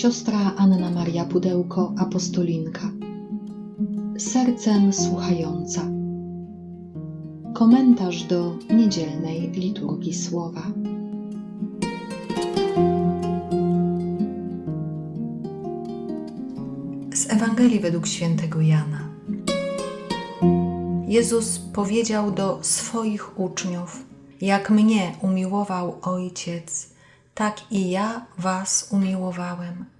Siostra Anna Maria Pudełko, apostolinka. Sercem słuchająca. Komentarz do niedzielnej liturgii słowa. Z Ewangelii według świętego Jana. Jezus powiedział do swoich uczniów: Jak mnie umiłował Ojciec, tak i ja was umiłowałem.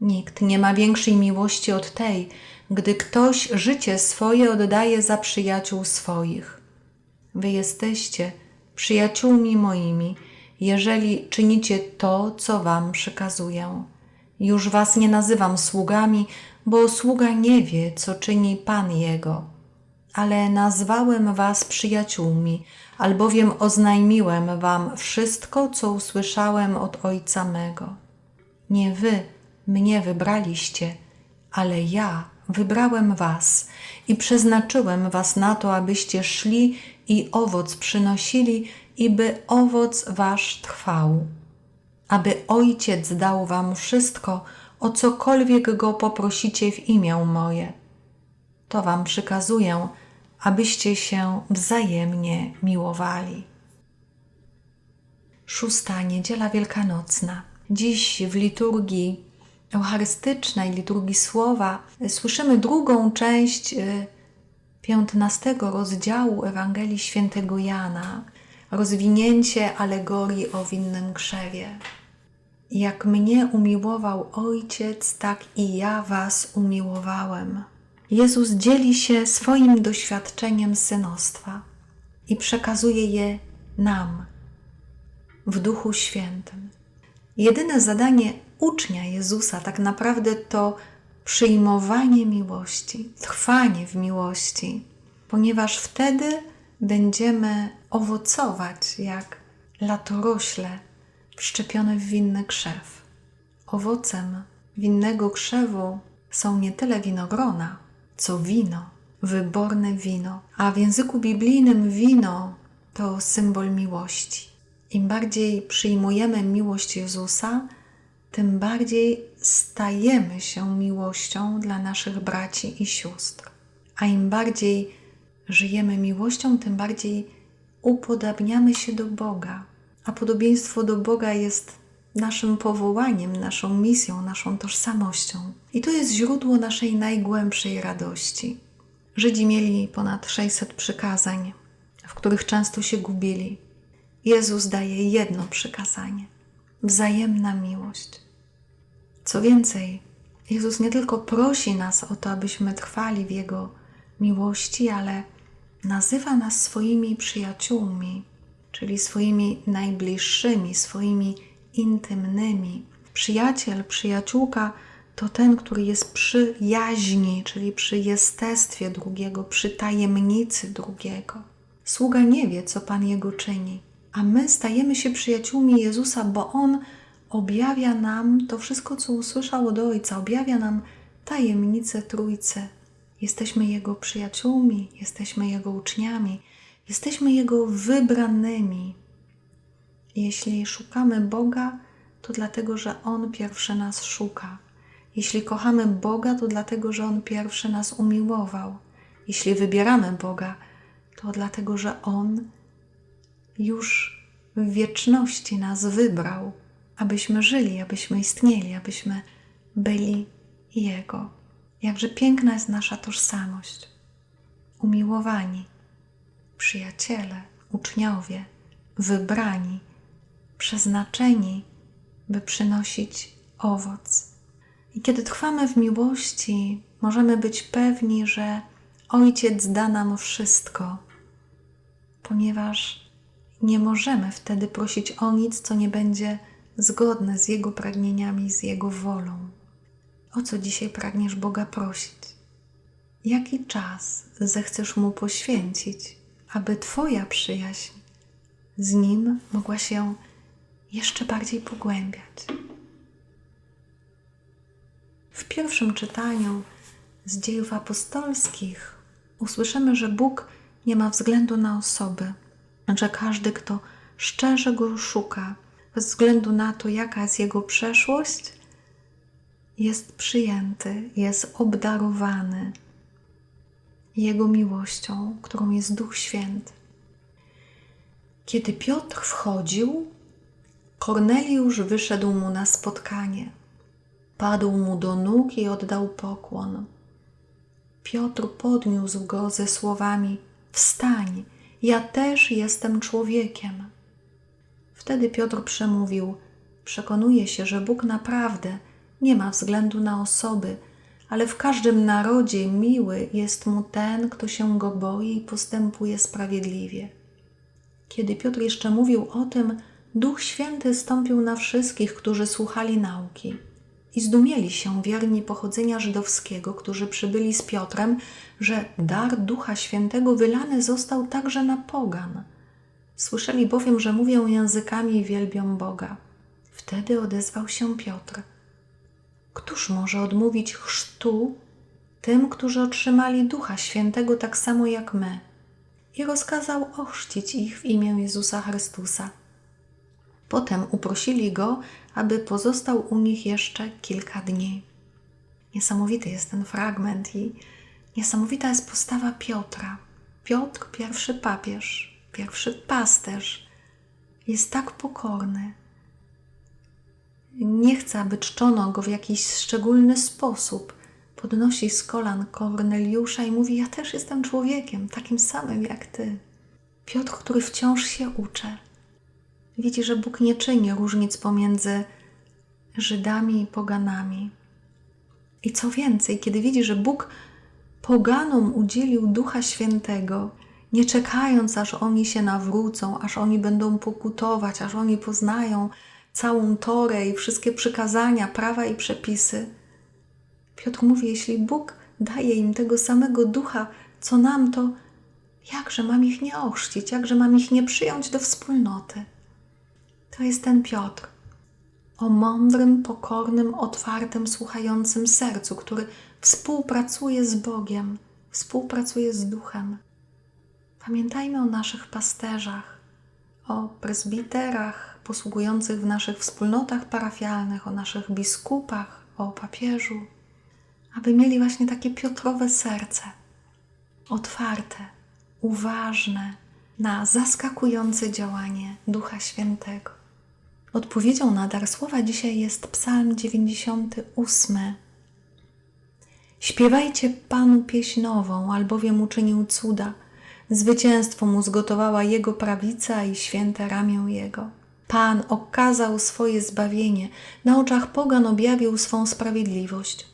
Nikt nie ma większej miłości od tej, gdy ktoś życie swoje oddaje za przyjaciół swoich. Wy jesteście przyjaciółmi moimi, jeżeli czynicie to, co wam przykazuję. Już was nie nazywam sługami, bo sługa nie wie, co czyni Pan jego. Ale nazwałem was przyjaciółmi, albowiem oznajmiłem wam wszystko, co usłyszałem od Ojca mego. Nie wy mnie wybraliście, ale ja wybrałem was i przeznaczyłem was na to, abyście szli i owoc przynosili, i by owoc wasz trwał aby Ojciec dał wam wszystko, o cokolwiek go poprosicie w imię moje. To wam przykazuję, abyście się wzajemnie miłowali. Szósta niedziela wielkanocna. Dziś w liturgii eucharystycznej, liturgii słowa, słyszymy drugą część y, piętnastego rozdziału Ewangelii Świętego Jana, rozwinięcie alegorii o winnym krzewie. Jak mnie umiłował Ojciec, tak i ja Was umiłowałem. Jezus dzieli się swoim doświadczeniem synostwa i przekazuje je nam w Duchu Świętym. Jedyne zadanie ucznia Jezusa tak naprawdę to przyjmowanie miłości, trwanie w miłości, ponieważ wtedy będziemy owocować jak latorośle wszczepione w winny krzew. Owocem winnego krzewu są nie tyle winogrona, co wino, wyborne wino, a w języku biblijnym wino to symbol miłości. Im bardziej przyjmujemy miłość Jezusa, tym bardziej stajemy się miłością dla naszych braci i sióstr. A im bardziej żyjemy miłością, tym bardziej upodabniamy się do Boga, a podobieństwo do Boga jest naszym powołaniem, naszą misją, naszą tożsamością. I to jest źródło naszej najgłębszej radości. Żydzi mieli ponad 600 przykazań, w których często się gubili. Jezus daje jedno przykazanie wzajemna miłość. Co więcej, Jezus nie tylko prosi nas o to, abyśmy trwali w Jego miłości, ale nazywa nas swoimi przyjaciółmi, czyli swoimi najbliższymi, swoimi intymnymi. Przyjaciel, przyjaciółka to ten, który jest przy jaźni, czyli przy jestestwie drugiego, przy tajemnicy drugiego. Sługa nie wie, co Pan jego czyni, a my stajemy się przyjaciółmi Jezusa, bo On objawia nam to wszystko, co usłyszał od Ojca, objawia nam tajemnicę Trójcy. Jesteśmy Jego przyjaciółmi, jesteśmy Jego uczniami, jesteśmy Jego wybranymi. Jeśli szukamy Boga, to dlatego, że On pierwszy nas szuka. Jeśli kochamy Boga, to dlatego, że On pierwszy nas umiłował. Jeśli wybieramy Boga, to dlatego, że On już w wieczności nas wybrał, abyśmy żyli, abyśmy istnieli, abyśmy byli Jego. Jakże piękna jest nasza tożsamość. Umiłowani, przyjaciele, uczniowie, wybrani, przeznaczeni, by przynosić owoc. I kiedy trwamy w miłości, możemy być pewni, że Ojciec da nam wszystko, ponieważ nie możemy wtedy prosić o nic, co nie będzie zgodne z Jego pragnieniami, z Jego wolą. O co dzisiaj pragniesz Boga prosić? Jaki czas zechcesz Mu poświęcić, aby Twoja przyjaźń z Nim mogła się jeszcze bardziej pogłębiać? W pierwszym czytaniu z dziejów apostolskich usłyszymy, że Bóg nie ma względu na osoby, że każdy, kto szczerze go szuka, bez względu na to, jaka jest jego przeszłość, jest przyjęty, jest obdarowany Jego miłością, którą jest Duch Święty. Kiedy Piotr wchodził, Korneliusz wyszedł mu na spotkanie. Padł mu do nóg i oddał pokłon. Piotr podniósł go ze słowami: Wstań, ja też jestem człowiekiem. Wtedy Piotr przemówił: Przekonuję się, że Bóg naprawdę nie ma względu na osoby, ale w każdym narodzie miły jest mu ten, kto się go boi i postępuje sprawiedliwie. Kiedy Piotr jeszcze mówił o tym, Duch Święty stąpił na wszystkich, którzy słuchali nauki. I zdumieli się wierni pochodzenia żydowskiego, którzy przybyli z Piotrem, że dar Ducha Świętego wylany został także na pogan. Słyszeli bowiem, że mówią językami i wielbią Boga. Wtedy odezwał się Piotr. Któż może odmówić chrztu tym, którzy otrzymali Ducha Świętego tak samo jak my? I rozkazał ochrzcić ich w imię Jezusa Chrystusa. Potem uprosili go, aby pozostał u nich jeszcze kilka dni. Niesamowity jest ten fragment i niesamowita jest postawa Piotra. Piotr, pierwszy papież, pierwszy pasterz, jest tak pokorny. Nie chce, aby czczono go w jakiś szczególny sposób. Podnosi z kolan Korneliusza i mówi: Ja też jestem człowiekiem, takim samym jak ty. Piotr, który wciąż się uczy widzi, że Bóg nie czyni różnic pomiędzy Żydami i poganami. I co więcej, kiedy widzi, że Bóg poganom udzielił Ducha Świętego, nie czekając, aż oni się nawrócą, aż oni będą pokutować, aż oni poznają całą Torę i wszystkie przykazania, prawa i przepisy. Piotr mówi: Jeśli Bóg daje im tego samego ducha, co nam, to jakże mam ich nie ochrzcić, jakże mam ich nie przyjąć do wspólnoty? To jest ten Piotr. O mądrym, pokornym, otwartym, słuchającym sercu, który współpracuje z Bogiem, współpracuje z Duchem. Pamiętajmy o naszych pasterzach, o prezbiterach posługujących w naszych wspólnotach parafialnych, o naszych biskupach, o papieżu, aby mieli właśnie takie Piotrowe serce, otwarte, uważne na zaskakujące działanie Ducha Świętego. Odpowiedzią na dar słowa dzisiaj jest Psalm 98. Śpiewajcie Panu pieśń nową, albowiem uczynił cuda. Zwycięstwo mu zgotowała Jego prawica i święte ramię Jego. Pan okazał swoje zbawienie, na oczach pogan objawił swą sprawiedliwość.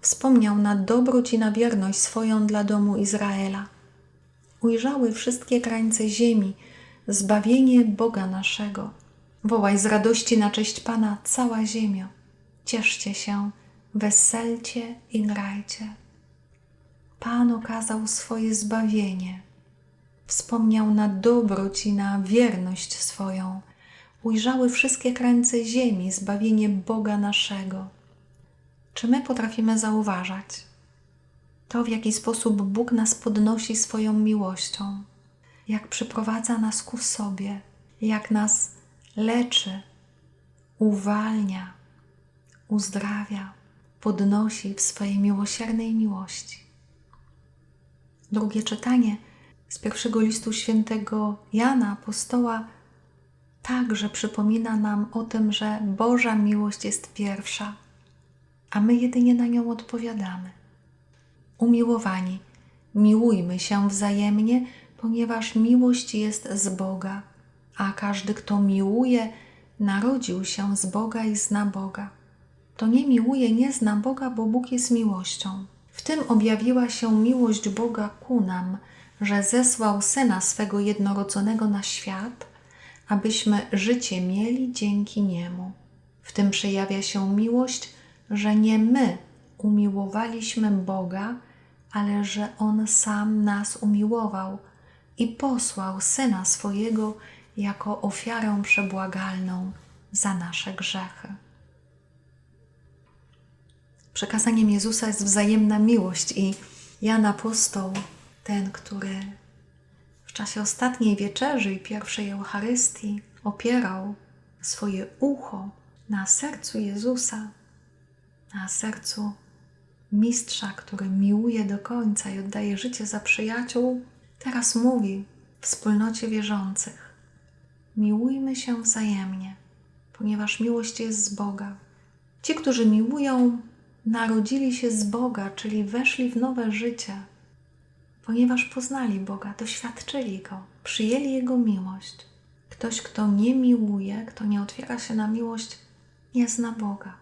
Wspomniał na dobroć i na wierność swoją dla domu Izraela. Ujrzały wszystkie krańce ziemi, zbawienie Boga naszego. Wołaj z radości na cześć Pana cała ziemia. Cieszcie się, weselcie i grajcie. Pan okazał swoje zbawienie. Wspomniał na dobroć i na wierność swoją. Ujrzały wszystkie krańce ziemi zbawienie Boga naszego. Czy my potrafimy zauważać to, w jaki sposób Bóg nas podnosi swoją miłością, jak przyprowadza nas ku sobie, jak nas leczy, uwalnia, uzdrawia, podnosi w swojej miłosiernej miłości. Drugie czytanie z pierwszego listu świętego Jana Apostoła także przypomina nam o tym, że Boża miłość jest pierwsza, a my jedynie na nią odpowiadamy. Umiłowani, miłujmy się wzajemnie, ponieważ miłość jest z Boga a każdy, kto miłuje, narodził się z Boga i zna Boga. To nie miłuje, nie zna Boga, bo Bóg jest miłością. W tym objawiła się miłość Boga ku nam, że zesłał Syna swego jednorodzonego na świat, abyśmy życie mieli dzięki Niemu. W tym przejawia się miłość, że nie my umiłowaliśmy Boga, ale że On sam nas umiłował i posłał Syna swojego jako ofiarę przebłagalną za nasze grzechy. Przekazaniem Jezusa jest wzajemna miłość i Jan Apostoł, ten, który w czasie ostatniej wieczerzy i pierwszej Eucharystii opierał swoje ucho na sercu Jezusa, na sercu mistrza, który miłuje do końca i oddaje życie za przyjaciół, teraz mówi wspólnocie wierzących: Miłujmy się wzajemnie, ponieważ miłość jest z Boga. Ci, którzy miłują, narodzili się z Boga, czyli weszli w nowe życie, ponieważ poznali Boga, doświadczyli Go, przyjęli Jego miłość. Ktoś, kto nie miłuje, kto nie otwiera się na miłość, nie zna Boga.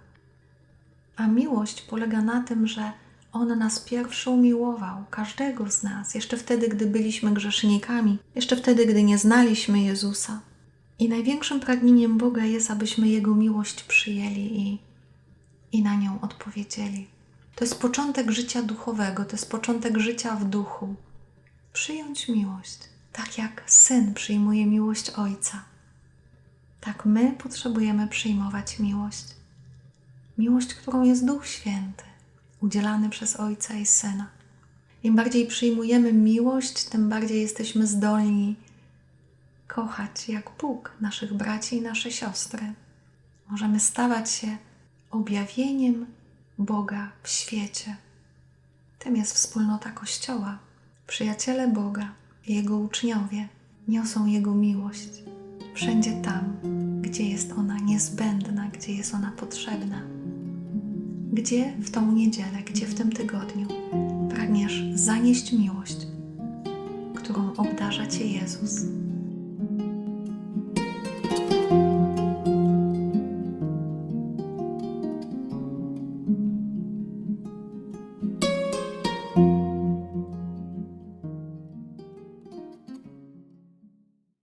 A miłość polega na tym, że On nas pierwszy umiłował, każdego z nas, jeszcze wtedy, gdy byliśmy grzesznikami, jeszcze wtedy, gdy nie znaliśmy Jezusa. I największym pragnieniem Boga jest, abyśmy Jego miłość przyjęli i, i na nią odpowiedzieli. To jest początek życia duchowego, to jest początek życia w duchu. Przyjąć miłość, tak jak syn przyjmuje miłość ojca. Tak my potrzebujemy przyjmować miłość. Miłość, którą jest Duch Święty, udzielany przez Ojca i Syna. Im bardziej przyjmujemy miłość, tym bardziej jesteśmy zdolni kochać jak Bóg naszych braci i nasze siostry. Możemy stawać się objawieniem Boga w świecie. Tym jest wspólnota Kościoła. Przyjaciele Boga Jego uczniowie niosą Jego miłość wszędzie tam, gdzie jest ona niezbędna, gdzie jest ona potrzebna. Gdzie w tą niedzielę, gdzie w tym tygodniu pragniesz zanieść miłość, którą obdarza Cię Jezus.